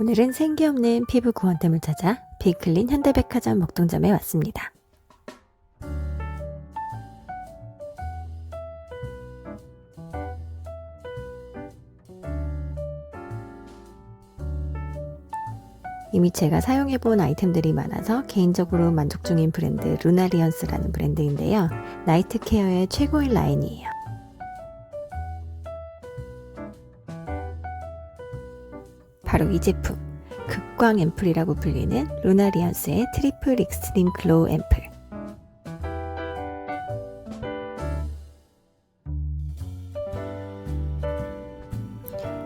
오늘은 생기 없는 피부 구원템을 찾아 비클린 현대백화점 목동점에 왔습니다. 이미 제가 사용해본 아이템들이 많아서 개인적으로 만족 중인 브랜드 루나리언스라는 브랜드인데요. 나이트 케어의 최고인 라인이에요. 바로 이 제품. 극광 앰플이라고 불리는 루나리언스의 트리플 익스트림 글로우 앰플.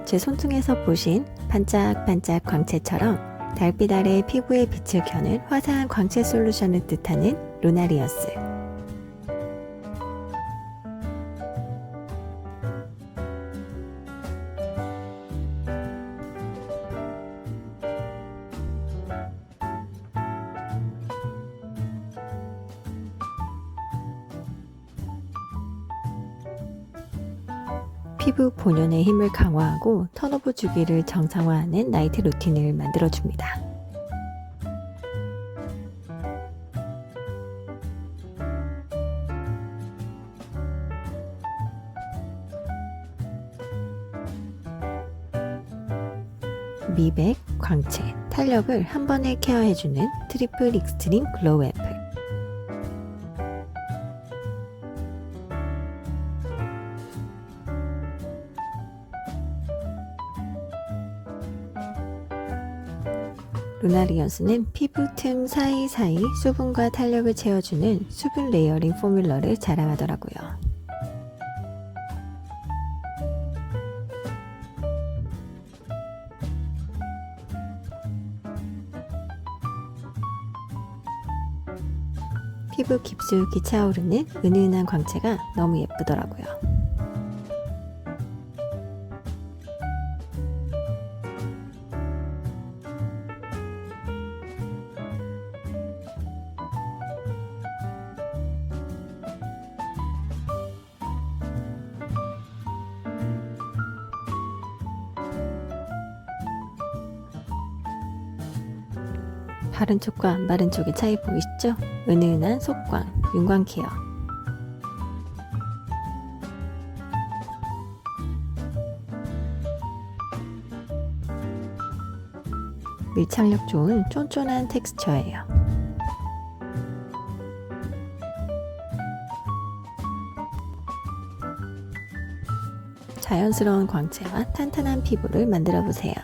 제 손등에서 보신 반짝반짝 광채처럼 달빛 아래 피부에 빛을 켜는 화사한 광채 솔루션을 뜻하는 루나리언스 피부 본연의 힘을 강화하고 턴오브 주기를 정상화하는 나이트 루틴을 만들어줍니다. 미백, 광채, 탄력을 한 번에 케어해주는 트리플 익스트림 글로우 앰플. 루나리언스는 피부 틈 사이사이 수분과 탄력을 채워주는 수분 레이어링 포뮬러를 자랑하더라고요. 피부 깊숙이 차오르는 은은한 광채가 너무 예쁘더라고요. 바른 쪽과 안 바른 쪽의 차이 보이시죠? 은은한 속광, 윤광 케어. 밀착력 좋은 쫀쫀한 텍스처예요. 자연스러운 광채와 탄탄한 피부를 만들어 보세요.